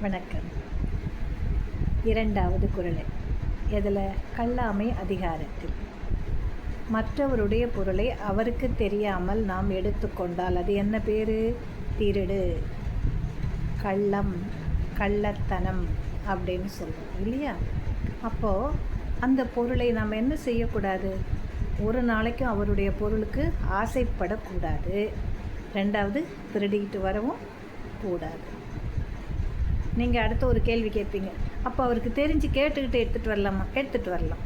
வணக்கம். இரண்டாவது குரலை. இதில் கல்லாமை அதிகாரத்தில். மற்றவருடைய பொருளை அவருக்கு தெரியாமல் நாம் எடுத்துக்கொண்டால் அது என்ன பேர்? திருடு. கள்ளம் கள்ளத்தனம் அப்படின்னு சொல்கிறோம் இல்லையா? அப்போது அந்த பொருளை நாம் என்ன செய்யக்கூடாது? ஒரு நாளைக்கும் அவருடைய பொருளுக்கு ஆசைப்படக்கூடாது. ரெண்டாவது திருடிக்கிட்டு வரவும் கூடாது. நீங்கள் அடுத்த ஒரு கேள்வி கேட்பீங்க. அப்போ அவருக்கு தெரிஞ்சு கேட்டுக்கிட்டு எடுத்துகிட்டு வரலாமா? எடுத்துகிட்டு வரலாம்.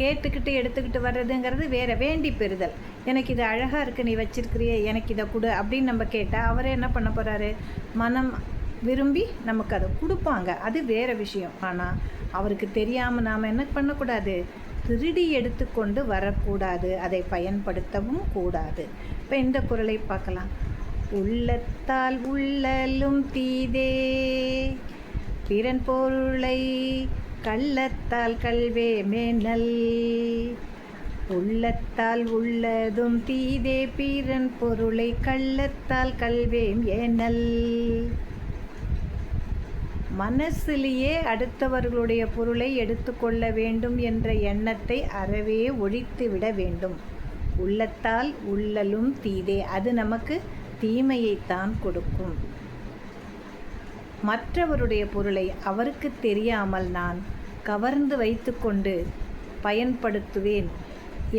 கேட்டுக்கிட்டு எடுத்துக்கிட்டு வர்றதுங்கிறது வேற வேண்டி பெறுதல். எனக்கு இது அழகாக இருக்குது நீ வச்சிருக்கிறியே எனக்கு இதை கொடு அப்படின்னு நம்ம கேட்டால் அவரே என்ன பண்ண போகிறாரு மனம் விரும்பி நமக்கு அதை கொடுப்பாங்க. அது வேற விஷயம். ஆனால் அவருக்கு தெரியாமல் நாம் என்ன பண்ணக்கூடாது? திருடி எடுத்துக்கொண்டு வரக்கூடாது. அதை பயன்படுத்தவும் கூடாது. இப்போ இந்த குரலை பார்க்கலாம். உள்ளத்தால் உள்ளலும் தீதே. பிறன் பொருளை கள்ளத்தால் கல்வே மேனல். உள்ளத்தால் உள்ளதும் தீதே பிறன் பொருளை கள்ளத்தால் கல்வேம் ஏனல் மனசிலேயே அடுத்தவர்களுடைய பொருளை எடுத்துக்கொள்ள வேண்டும் என்ற எண்ணத்தை அறவே ஒழித்து விட வேண்டும். உள்ளத்தால் உள்ளலும் தீதே. அது நமக்கு தீமையைத்தான் கொடுக்கும். மற்றவருடைய பொருளை அவருக்கு தெரியாமல் நான் கவர்ந்து வைத்துக்கொண்டு பயன்படுத்துவேன்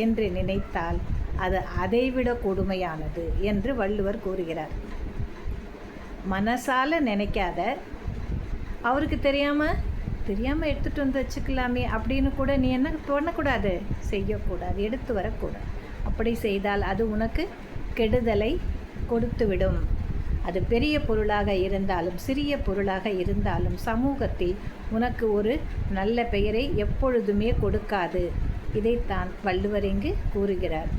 என்று நினைத்தால் அது அதைவிட கொடுமையானது என்று வள்ளுவர் கூறுகிறார். மனசால நினைக்காத அவருக்கு தெரியாமல் தெரியாமல் எடுத்துகிட்டு வந்து வச்சுக்கலாமே அப்படின்னு கூட நீ என்ன பண்ணக்கூடாது? செய்யக்கூடாது எடுத்து வரக்கூடாது. அப்படி செய்தால் அது உனக்கு கெடுதலை கொடுத்துவிடும். அது பெரிய பொருளாக இருந்தாலும் சிறிய பொருளாக இருந்தாலும் சமூகத்தில் உனக்கு ஒரு நல்ல பெயரை எப்பொழுதுமே கொடுக்காது. இதைத்தான் வள்ளுவர் இங்கு கூறுகிறார்.